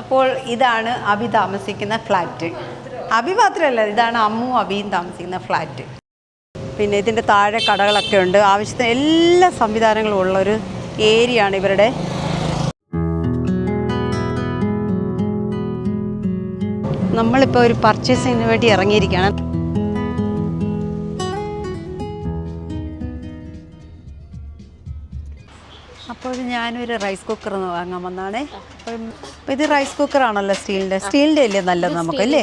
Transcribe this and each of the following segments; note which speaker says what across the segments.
Speaker 1: അപ്പോൾ ഇതാണ് അബി താമസിക്കുന്ന ഫ്ലാറ്റ്. അബി മാത്രമല്ല ഇതാണ് അമ്മും അബിയും താമസിക്കുന്ന ഫ്ലാറ്റ്. പിന്നെ ഇതിന്റെ താഴെ കടകളൊക്കെ ഉണ്ട്. ആവശ്യത്തിന് എല്ലാ സംവിധാനങ്ങളും ഉള്ളൊരു ഏരിയ ആണ് ഇവരുടെ. നമ്മളിപ്പോൾ ഒരു പർച്ചേസിങ്ങിന് വേണ്ടി ഇറങ്ങിയിരിക്കുകയാണ്. ഞാനൊരു റൈസ് കുക്കർ വാങ്ങാൻ വന്നാണേ. അപ്പം ഇത് റൈസ് കുക്കറാണല്ലോ സ്റ്റീലിന്റെ സ്റ്റീലിന്റെ അല്ലേ നല്ലത് നമുക്ക് അല്ലേ?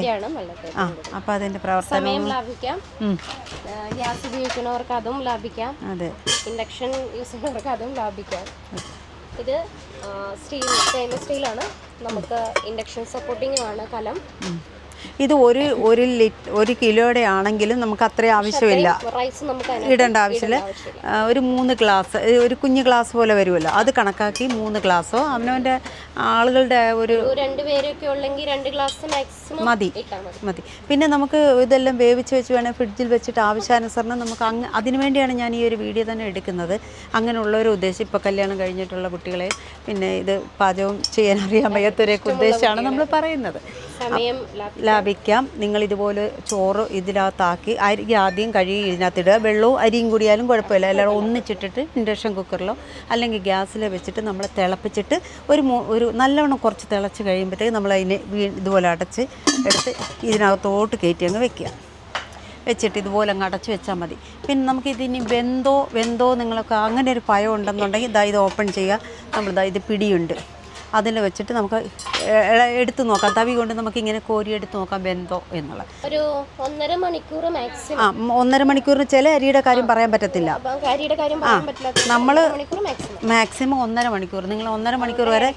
Speaker 1: ആ അപ്പൊ അതിന്റെ പ്രവർത്തനം
Speaker 2: ലാഭിക്കാം. ഗ്യാസ് ഉപയോഗിക്കുന്നവർക്ക് അതും ലാഭിക്കാം.
Speaker 1: അതെ.
Speaker 2: ഇൻഡക്ഷൻ യൂസ് ചെയ്യുന്നവർക്ക് അതും ലാഭിക്കാം. ഇത് സ്റ്റീൽ സ്റ്റെയിൻലെസ് സ്റ്റീലാണ്. നമുക്ക് ഇൻഡക്ഷൻ സപ്പോർട്ടിംഗ് ആണ് കലം.
Speaker 1: ഇത് ഒരു ഒരു ലിറ്റ് ഒരു കിലോയുടെ ആണെങ്കിലും നമുക്ക് അത്രയും ആവശ്യമില്ല. ഇടേണ്ട ആവശ്യമില്ല. ഒരു മൂന്ന് ഗ്ലാസ് ഒരു കുഞ്ഞ് ഗ്ലാസ് പോലെ വരുമല്ലോ. അത് കണക്കാക്കി മൂന്ന് ഗ്ലാസ്സോ അവനവന്റെ ആളുകളുടെ ഒരു മതി.
Speaker 2: മതി.
Speaker 1: മതി. പിന്നെ നമുക്ക് ഇതെല്ലാം വേവിച്ച് വെച്ച് വേണേൽ ഫ്രിഡ്ജിൽ വെച്ചിട്ട് ആവശ്യാനുസരണം നമുക്ക് അങ്ങ് അതിനു വേണ്ടിയാണ് ഞാൻ ഈ ഒരു വീഡിയോ തന്നെ എടുക്കുന്നത്. അങ്ങനെയുള്ളവരെ ഉദ്ദേശിച്ച് ഇപ്പോൾ കല്യാണം കഴിഞ്ഞിട്ടുള്ള കുട്ടികളെ പിന്നെ ഇത് പാചകം ചെയ്യാൻ അറിയാൻ വയ്യാത്തവരെയൊക്കെ ഉദ്ദേശിച്ചാണ് നമ്മൾ പറയുന്നത്.
Speaker 2: സമയം ലാഭി
Speaker 1: ലാഭിക്കാം. നിങ്ങൾ ഇതുപോലെ ചോറ് ഇതിനകത്താക്കി അരി ആദ്യം കഴുകി ഇതിനകത്തിടുക. വെള്ളവും അരിയും കൂടിയാലും കുഴപ്പമില്ല. എല്ലാവരും ഒന്നിച്ചിട്ടിട്ട് ഇൻഡക്ഷൻ കുക്കറിലോ അല്ലെങ്കിൽ ഗ്യാസിലോ വെച്ചിട്ട് നമ്മൾ തിളപ്പിച്ചിട്ട് ഒരു ഒരു നല്ലവണ്ണം കുറച്ച് തിളച്ച് കഴിയുമ്പോഴത്തേക്ക് നമ്മൾ അതിനെ ഇതുപോലെ അടച്ച് എടുത്ത് ഇതിനകത്തോട്ട് കയറ്റി അങ്ങ് വെക്കുക. വെച്ചിട്ട് ഇതുപോലെ അങ്ങ് അടച്ച് വെച്ചാൽ മതി. പിന്നെ നമുക്ക് ഇതിനി വെന്തോ വെന്തോ നിങ്ങളൊക്കെ അങ്ങനെ ഒരു ഭയം ഉണ്ടെന്നുണ്ടെങ്കിൽ ഇതാ ഇത് ഓപ്പൺ ചെയ്യുക. നമ്മൾ ഇതാ ഇത് പിടിയുണ്ട്. അതിൽ വെച്ചിട്ട് നമുക്ക് എടുത്ത് നോക്കാം. തവി കൊണ്ട് നമുക്ക് ഇങ്ങനെ കോരി എടുത്ത് നോക്കാം ബെന്തോ എന്നുള്ളത്.
Speaker 2: ഒരു ഒന്നര മണിക്കൂർ മാക്സിമം
Speaker 1: ആ ഒന്നര മണിക്കൂറിന് ചില അരിയുടെ കാര്യം പറയാൻ പറ്റത്തില്ല.
Speaker 2: അരിയുടെ കാര്യം പറയാൻ പറ്റില്ല.
Speaker 1: നമ്മൾ
Speaker 2: മാക്സിമം
Speaker 1: ഒന്നര മണിക്കൂർ നിങ്ങൾ ഒന്നര മണിക്കൂർ വരെ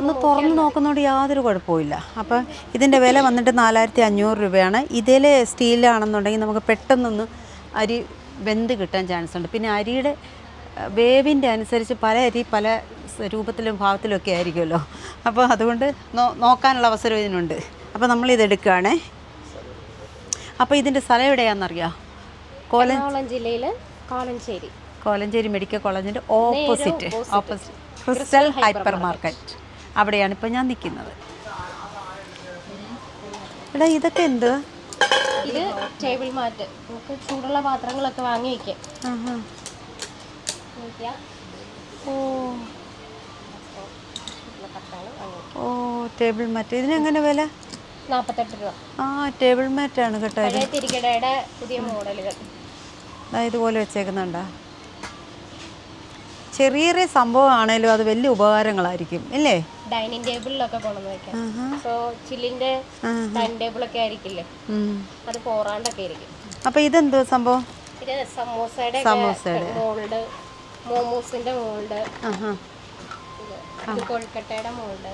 Speaker 2: ഒന്ന് തുറന്ന്
Speaker 1: നോക്കുന്നതുകൊണ്ട് യാതൊരു കുഴപ്പമില്ല അപ്പം ഇതിന്റെ വില വന്നിട്ട് നാലായിരത്തി അഞ്ഞൂറ് രൂപയാണ്. ഇതിലെ സ്റ്റീലാണെന്നുണ്ടെങ്കിൽ നമുക്ക് പെട്ടെന്നൊന്ന് അരി വെന്ത് കിട്ടാൻ ചാൻസ് ഉണ്ട് പിന്നെ അരിയുടെ വേവിന്റെ അനുസരിച്ച് പല അരി പല രൂപത്തിലും ഭാവത്തിലും ഒക്കെ ആയിരിക്കുമല്ലോ. അപ്പോൾ അതുകൊണ്ട് നോ- നോക്കാനുള്ള അവസരം ഇതിനുണ്ട്. അപ്പോൾ നമ്മളിത് എടുക്കുകയാണേ. അപ്പോൾ ഇതിന്റെ സ്ഥലം എവിടെയാണെന്നറിയാം?
Speaker 2: കോലം ജില്ലയിൽ കോലഞ്ചേരി
Speaker 1: കോലഞ്ചേരി മെഡിക്കൽ കോളേജിന്റെ ഓപ്പോസിറ്റ് ഓപ്പോസിറ്റ്. Crystal hypermarket. അവിടെയാണ് ഇപ്പോൾ ഞാൻ നിൽക്കുന്നത്. എടാ ഇതൊക്കെ എന്ത്?
Speaker 2: ഇത് ടേബിൾ മാറ്റ്. നമുക്ക് ചൂടുള്ള പാത്രങ്ങളൊക്കെ വാങ്ങി. വെക്കാം.
Speaker 1: ഓ. ഓ ടേബിൾ മാറ്റ് ഇതിനെങ്ങനെ വില?
Speaker 2: നാൽപ്പത്തെട്ട് രൂപ.
Speaker 1: ആ ടേബിൾ മാറ്റാണ് കേട്ടോ
Speaker 2: തിരികടയുടെ പുതിയ മോഡലുകൾ.
Speaker 1: ഇതുപോലെ വെച്ചേക്കുന്നുണ്ടോ? ചെറിയ ചെറിയ സംഭവമാണേലും അത് വലിയ ഉപകാരങ്ങളായിരിക്കും അല്ലേ
Speaker 2: ഡൈനിങ് ടേബിളിലൊക്കെ കൊണ്ടുവന്ന് വെക്കാം. സോ ചില്ലിന്റെ. ഡൈനിങ് ടേബിളൊക്കെ ആയിരിക്കില്ലേ. അത് പോറാണ്ടൊക്കെ ആയിരിക്കും.
Speaker 1: അപ്പോൾ ഇതെന്തോ സംഭവം?
Speaker 2: ഇത് സമോസയുടെ
Speaker 1: സമോസയുടെ.
Speaker 2: മോമോസിന്റെ മോൾഡ്. കൊഴുക്കട്ടയുടെ മോൾഡ്.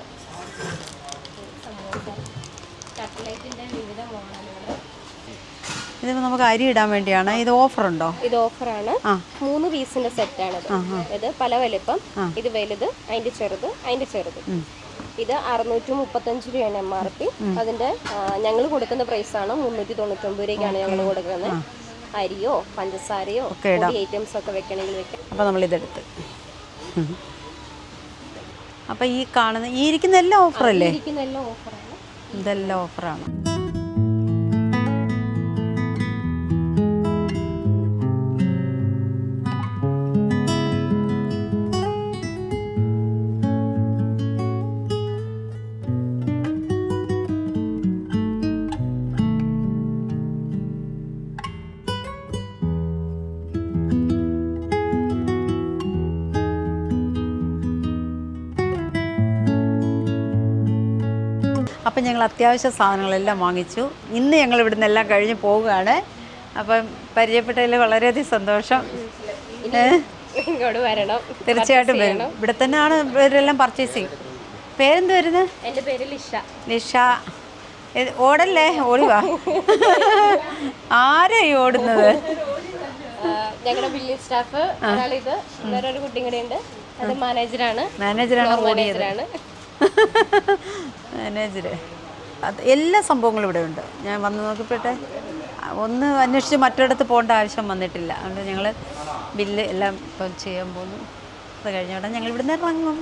Speaker 2: സമോസ കട്ട്ലേറ്റിന്റെ വിവിധ മോഡലുകൾ.
Speaker 1: ഇത് നമുക്ക് അരി ഇടാൻ വേണ്ടിയാണ്. ഇത് ഓഫറുണ്ടോ
Speaker 2: ഇത് ഓഫറാണ് മൂന്ന് പീസിന്റെ സെറ്റ്
Speaker 1: ആണ്
Speaker 2: ഇത്. പല വലിപ്പം. ഇത് വലുത് അതിന്റെ ചെറുത് അതിന്റെ ചെറുത്. ഇത് അറുന്നൂറ്റി മുപ്പത്തഞ്ച് രൂപയാണ് എം ആർ പി അതിന്റെ ഞങ്ങൾ കൊടുക്കുന്ന പ്രൈസ് ആണ് മുന്നൂറ്റി തൊണ്ണൂറ്റൊമ്പത് രൂപയ്ക്കാണ് ഞങ്ങൾ കൊടുക്കുന്നത്. അരിയോ പഞ്ചസാരയോ
Speaker 1: ഒക്കെ ഇടാം.
Speaker 2: ഐറ്റംസ് ഒക്കെ വെക്കണമെങ്കിൽ വെക്കാം.
Speaker 1: അപ്പോൾ നമ്മളിതെടുത്ത് അപ്പോൾ ഈ കാണുന്ന ഈ ഇരിക്കുന്ന എല്ലാം ഓഫറല്ലേ
Speaker 2: ഇരിക്കുന്ന എല്ലാം ഓഫറാണ്
Speaker 1: ഇതെല്ലാം ഓഫറാണ് അപ്പം ഞങ്ങൾ അത്യാവശ്യ സാധനങ്ങളെല്ലാം വാങ്ങിച്ചു. ഇന്ന് ഞങ്ങൾ ഇവിടുന്ന് എല്ലാം കഴിഞ്ഞ് പോവുകയാണ്. അപ്പം പരിചയപ്പെട്ടതിൽ വളരെയധികം സന്തോഷം. തീർച്ചയായിട്ടും വരും. ഇവിടെ തന്നെയാണ് ഇവരെല്ലാം പർച്ചേസിങ് പേരെന്ത് വരുന്നത്?
Speaker 2: എന്റെ പേര് ലിഷ.
Speaker 1: ലിഷ. ഓടല്ലേ? ഓടി വാ ആരാ ഈ ഓടുന്നത്?
Speaker 2: ഞങ്ങളുടെ ബില്ലിംഗ് സ്റ്റാഫ് ഇത് വേറെ ഒരു കുട്ടിയും കൂടെ ഉണ്ട് അത് മാനേജറാണ്
Speaker 1: മാനേജറാണ് ഓടിയത്. അത് എല്ലാ സംഭവങ്ങളും ഇവിടെ ഉണ്ട്. ഞാൻ വന്ന് നോക്കിപ്പോട്ടെ ഒന്ന് അന്വേഷിച്ച് മറ്റിടത്ത് പോകേണ്ട ആവശ്യം വന്നിട്ടില്ല. അതുകൊണ്ട് ഞങ്ങൾ ബില്ല് എല്ലാം ഇപ്പം ചെയ്യാൻ പോകുന്നു. അത് കഴിഞ്ഞ ഉടനെ ഞങ്ങൾ ഇവിടുന്ന് ഇറങ്ങും.